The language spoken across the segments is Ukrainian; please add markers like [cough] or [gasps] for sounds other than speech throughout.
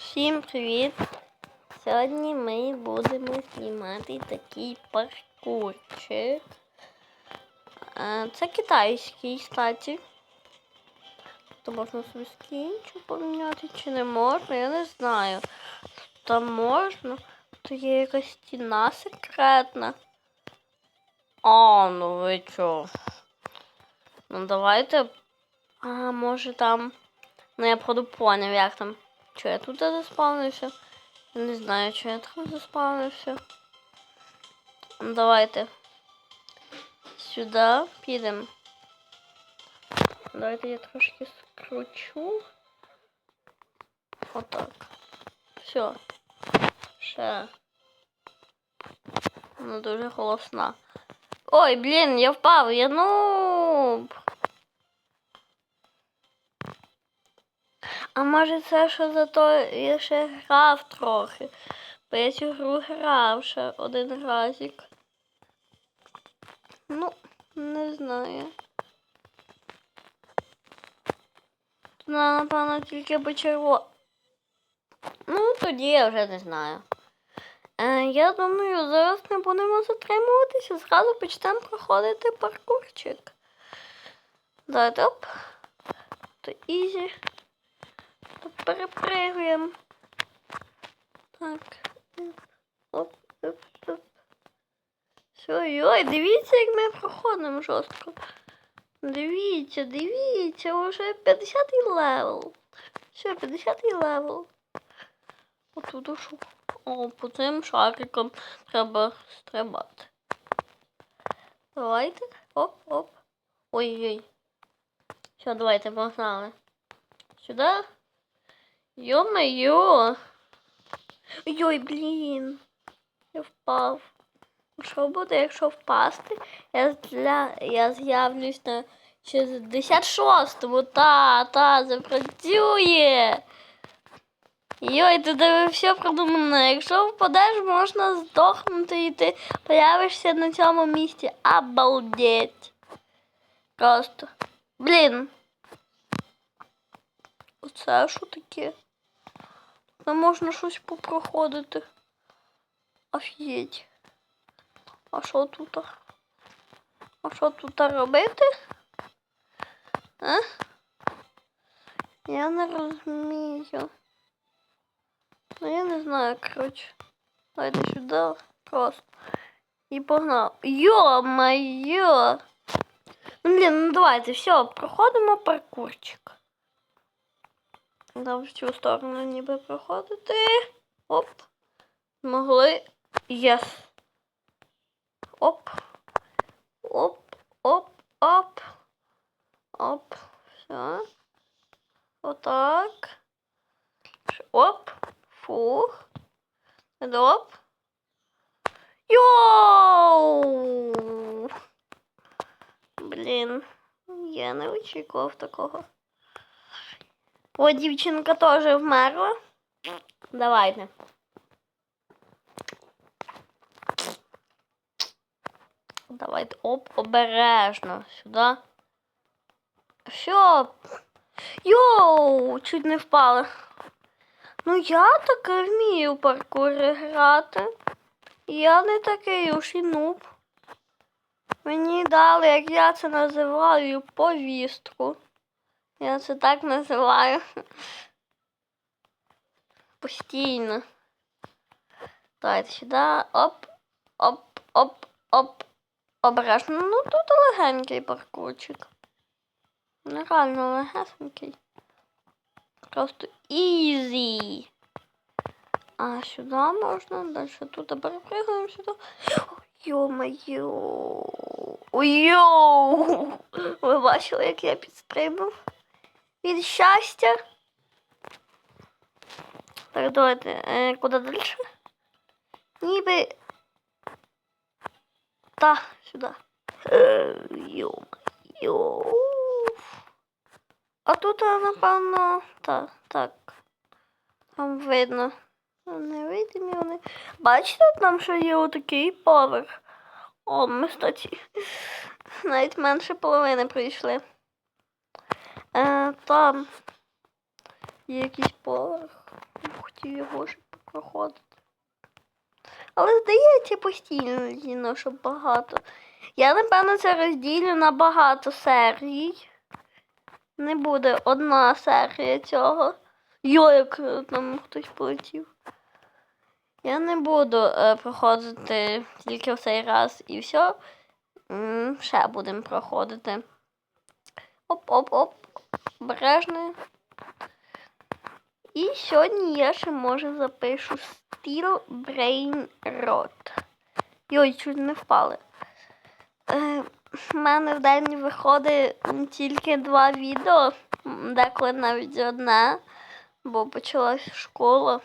Всім привіт! Сьогодні ми будемо знімати такий паркурчик. Це китайський, кстати. То можна собі скінчу поміняти чи не можна, я не знаю. Там можна. То є якась стіна секретна. А, ну ви чо? Ну давайте. А, може там. Ну я правда поняв, як там. Чи я тут заспавнився? Я не знаю, чи я там заспавнився. Ну, Давайте. Сюди підемо. Давайте я трошки скручу. Отак. Все. Ще. Ну дуже голосна. Ой, блін, я впав, я нуб. А може це що зато я ще грав трохи. Бо я цю гру грав ще один разик. Ну, не знаю. Ну, напевно, тільки по черво. Ну, тоді я вже не знаю. Е, я думаю, зараз не будемо затримуватися, зразу почнемо проходити паркурчик. Давайте оп. То ізі. То перепригуємо. Так. Оп, оп, оп. Все, ой, дивіться, як ми проходимо жорстко. Дивіться, дивіться, уже 50-й левел. Все, 50-й левел. Отут ушу. О, по цим шарикам треба стрибати. Давайте. Оп, оп. Ой-ой. Все, давайте погнали. Сюди. Йо-моє. Ой, блін. Я впав. Що буде, якщо впасти? Я, для... я з'явлюсь на 66-му. Та, та, запрацює. Йой, ти тебе все продумано. Якщо впадеш, можна здохнути і ти появишся на цьому місці. Обалдеть. Просто. Блін. Оце що таке? Не можна щось попроходити. Офігеть. А що тут? А що тут робити? А? Я не розумію. Ну я не знаю, коротше. Давайте сюди просто. І погнав. Йо-моє! Ну, блін, ну давайте, все, проходимо паркурчик. Там в цю сторону ніби проходити. Оп. Могли. Єс. Оп. Оп, оп, оп. Оп. Все. Отак. Оп. Фух. Оп. Йоу! Блін, я не очікував такого. О, дівчинка теж вмерла. Давайте. Давайте оп, обережно сюди. Все. Йоу, чуть не впала. Ну я таки вмію паркури грати. Я не такий уж і нуб. Мені дали, як я це називаю, повістку. Я це так називаю. Постійно. Давайте сюди. Оп, оп, оп, оп. Обережно. Ну тут легенький паркурчик. Нереально легесенький. Просто ізі. А сюди можна, далі тут перепрыгаємо сюди. Йо-моє. Йоу! Ви бачили, як я підстрибнув? Від щастя. Так, давайте, е, куди далі? Ніби. Та, сюди. Е, Йо-моє. А тут, е, напевно, так, так. Там видно. Невидимі вони. Бачите, там що є отакий поверх. О, ми кстати, навіть менше половини прийшли. Там є якийсь поверх. Хотів його ще проходити. Але здається, постійно, що багато. Я, напевно, це розділю на багато серій. Не буде одна серія цього. Йо, як там хтось полетів. Я не буду е, проходити тільки в цей раз і все. М, ще будемо проходити. Оп-оп-оп. Обережно. І сьогодні я ще може запишу Steel Brain Rot. Йой, чуть не впали. Е, в мене в день виходить тільки два відео, деколи навіть одне, бо почалась школа.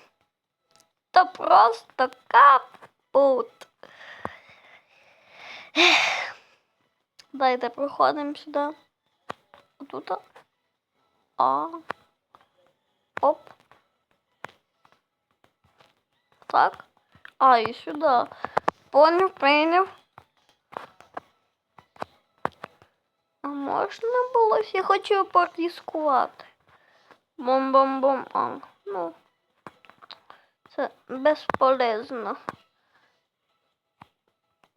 Та просто капут. Дайте проходимо сюди. Отут. А. Оп. Так. А, і сюди. Поняв, прийняв. А можна було? Я хочу порізкувати. Бом-бом-бом. А, ну. Це безполезно.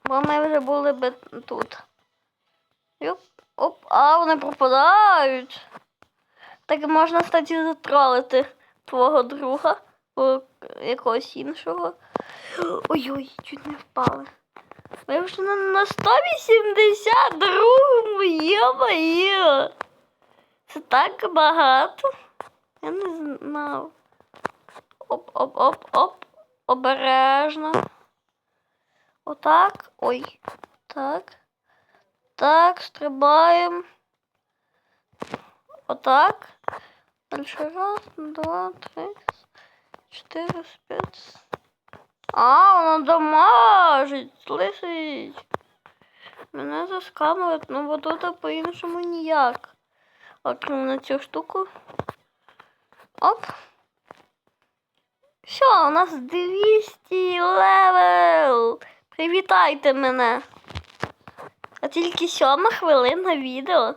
Бо ми вже були би тут. Юп, оп, а вони пропадають. Так можна, кстати, затролити твого друга або якогось іншого. Ой-ой, чуть не впали. Ми вже на, на 182 йо-моє. Це так багато. Я не знав. Оп-оп-оп-оп. Обережно. Отак. Ой. Так. Так, стрибаємо. Отак. Дальше раз, два, три, чотири, п'ять. А, воно дамажить, лисить. Мене заскамують, ну бо тут по-іншому ніяк. Окрім на цю штуку. Оп. Все, у нас 200 левел. Привітайте мене. А тільки сьома хвилина відео.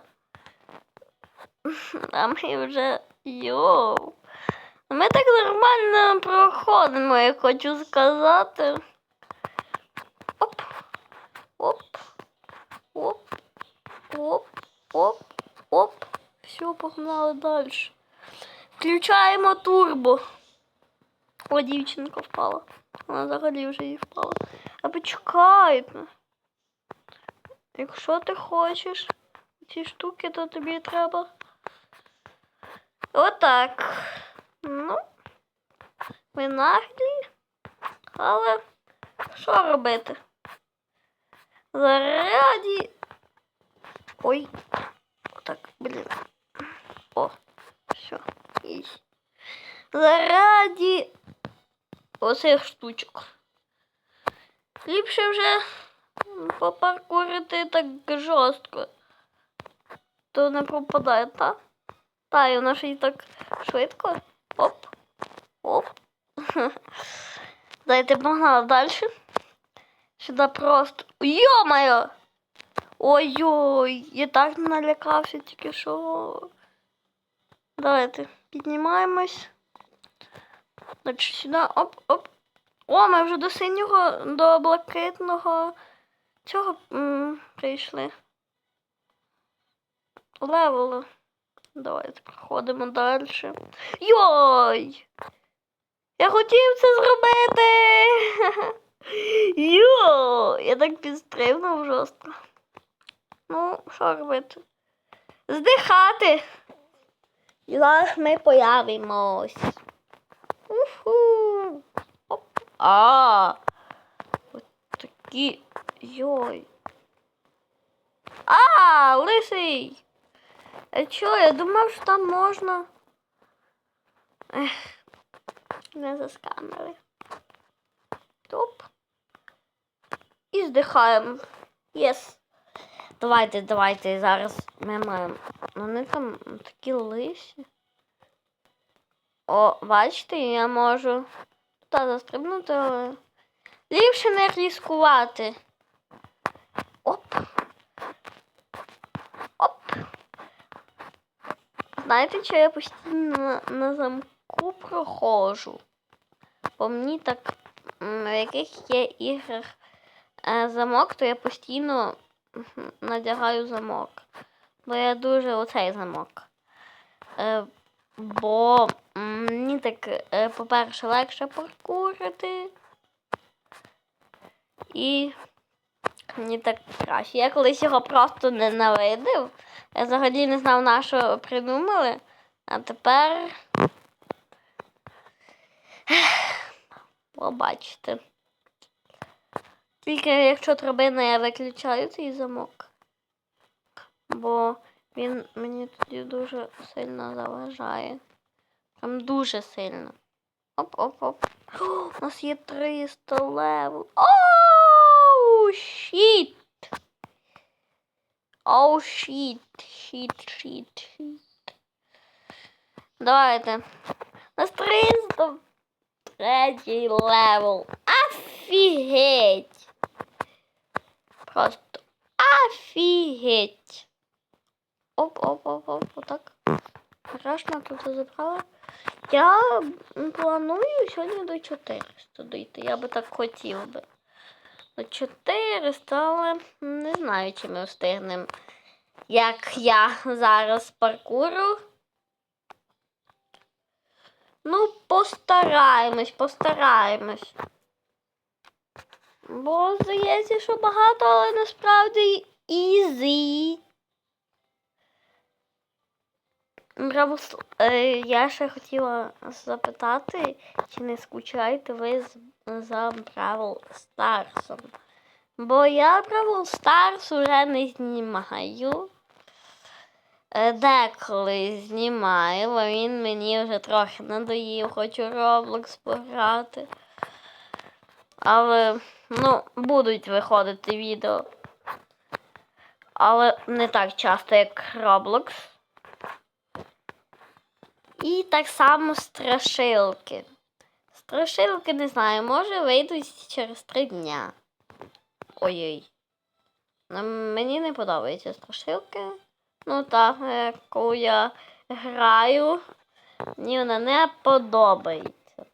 [laughs] А ми вже йоу. Ми так нормально проходимо, я хочу сказати. Оп. Оп. Оп. Оп. Оп. Оп. Все, погнали далі. Включаємо турбо. О, дівчинка впала. Вона взагалі вже їй впала. А почекайте. Якщо ти хочеш ці штуки, то тобі треба. Отак. Ну, ви наглі. Але що робити? Зараді. Ой. Отак, блін. О, все. І. Зараді оцих штучок. Ліпше вже попаркурити так жорстко. То не пропадає, та? Та, і воно ще й так швидко. Оп. Оп. Дайте погнали далі. Сюди просто. Йо-моє! Ой-ой, я так налякався тільки що. Давайте піднімаємось. Значить, сюди, оп-оп. О, ми вже до синього, до блакитного цього прийшли. Левелу. Давайте проходимо далі. Йой! Я хотів це зробити! [laughs] Йо! Я так підстрибнув жорстко. Ну, що робити? Здихати! І зараз ми появимось. Уху! Оп. А! От такі. Йой. А, лисий! А чо, я думав, що там можна. Ех, не засканили. Топ. І здихаємо. Єс. Давайте, давайте, зараз ми маємо. Вони там такі лисі. О, бачите, я можу та застрибнути, але ліпше не ризикувати. Оп. Оп. Знаєте, що я постійно на, замку проходжу? по мені так, в яких є іграх е, замок, то я постійно надягаю замок. Бо я дуже оцей замок. Е, бо мені так, е, по-перше, легше паркурити. І мені так краще. Я колись його просто ненавидив. Я взагалі не знав, на що придумали. А тепер побачите. Тільки якщо драбина, я виключаю цей замок. Бо він мені тоді дуже сильно заважає. Прям дуже сильно. Оп-оп-оп. У нас є 300 левел. Оу, щіт! Оу, щіт, щіт, щіт, щіт. Давайте. У нас 300 третій левел. Офігеть! Просто офігеть! Оп-оп-оп-оп, отак. Страшно тут забрала. Я планую сьогодні до 400 дійти. Я би так хотів би. 400, але не знаю, чи ми встигнемо. Як я зараз паркуру. Ну, постараємось, постараємось. Бо здається, що багато, але насправді ізі. Браво, е, я ще хотіла запитати, чи не скучаєте ви за Бравл Старсом? Бо я Бравл Старс уже не знімаю. Е, Деколи знімаю, бо він мені вже трохи надоїв, хочу Roblox пограти. Але, ну, будуть виходити відео. Але не так часто, як Roblox. І так само страшилки. Страшилки не знаю, може вийдуть через три дня. Ой-ой. Мені не подобаються страшилки. Ну так, коли я граю, мені вона не подобається.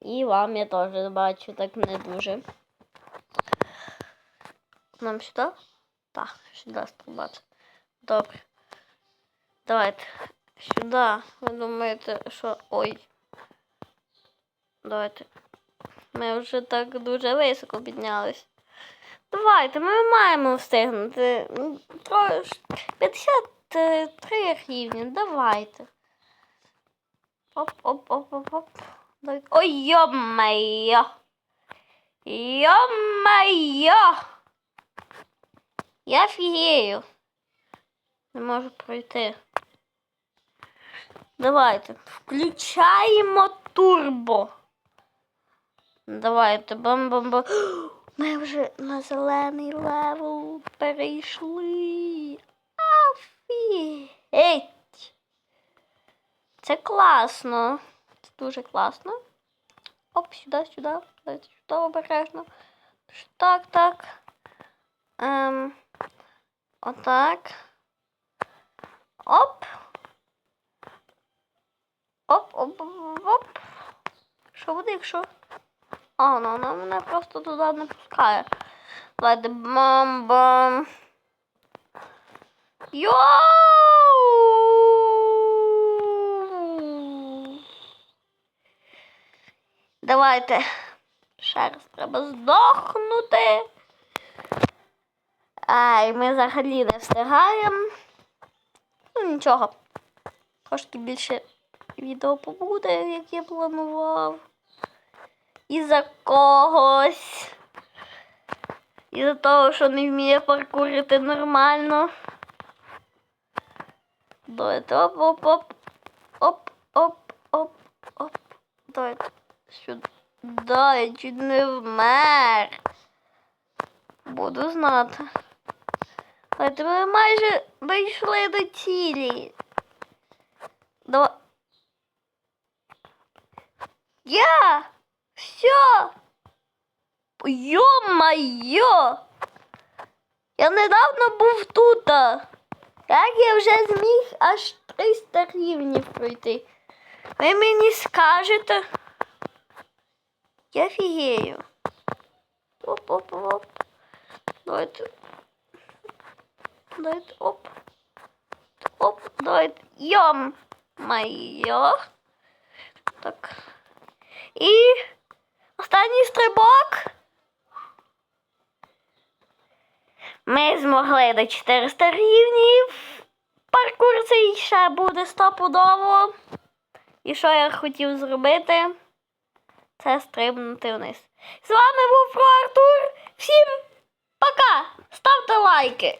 І вам я теж бачу так не дуже. Нам сюди? Так, сюди стрибати. Добре. Давайте. Сюди. Ви думаєте, що. Ой. Давайте. Ми вже так дуже високо піднялись. Давайте, ми маємо встигнути. М, Трош... 53 рівні, давайте. Оп-оп-оп-оп-оп. Ой, йо-моє! Йо-моє! Я фігею. Не можу пройти. Давайте. Включаємо турбо. Давайте. Бам-бам-бам. [gasps] Ми вже на зелений левел перейшли. Офігеть. Це класно. Це дуже класно. Оп, сюди, сюди. Давайте сюди обережно. Так, так. Ем, отак. Оп. Оп, оп, оп. Що буде, якщо? А, ну вона мене просто туди не пускає. Давайте бам-бам. Йоу! Давайте. Ще раз треба здохнути. Ай, ми взагалі не встигаємо. Ну нічого. Трошки більше відео побуде, як я планував. Із-за когось. Із-за того, що не вміє паркурити нормально. Давайте оп-оп-оп. Оп-оп-оп-оп. Давайте сюди. Да, я чуть не вмер. Буду знати. Давайте ми майже дійшли до цілі. Давай. Я! Все! Йо-майо! Я недавно був тут. Як я вже зміг аж 300 рівнів пройти? Ви мені скажете? Я фігею. Оп, оп, оп. Давайте. Давайте, оп. Оп, давайте. Йом. Майо. Так. І останній стрибок. Ми змогли до 400 рівнів. Паркур цей ще буде стопудово. І що я хотів зробити? Це стрибнути вниз. З вами був Про Артур. Всім пока! Ставте лайки!